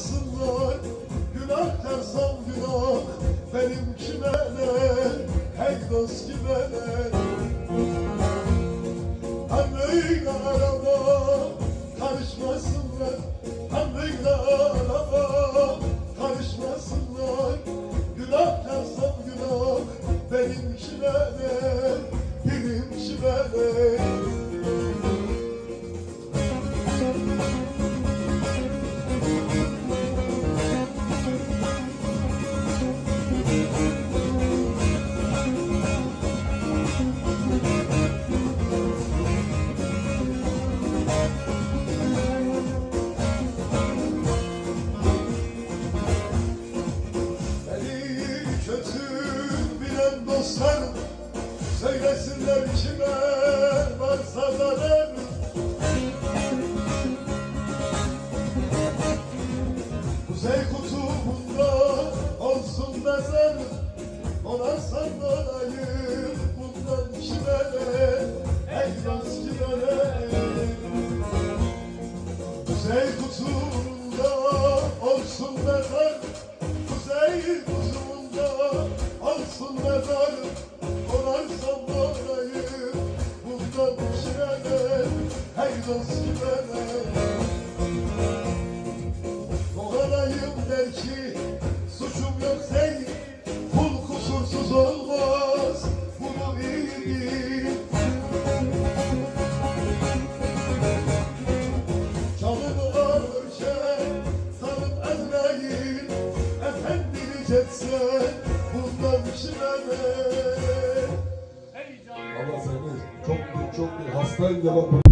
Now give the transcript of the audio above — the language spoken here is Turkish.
Karışmasınlar günah dersem günah Benim kime ne Hey dost kime ne? Tanrı'yla araba Karışmasınlar. Tanrı'yla araba Karışmasınlar. Günah dersem günah Benim kime ne Benim kime ne dostlar Söylesinler kime varsa zarar Kuzey kutubunda olsun mezar Ona sallanayım bundan kime ne Ey dost kime ne Kuzey kutubunda olsun mezar Ne Kovalayım der ki suçum yok değil Kul kusursuz olmaz bunu bil Canını alırken sanıp ezmeyin Efendini geçse bundan kime ne Ama seni çok çok hastayım da bak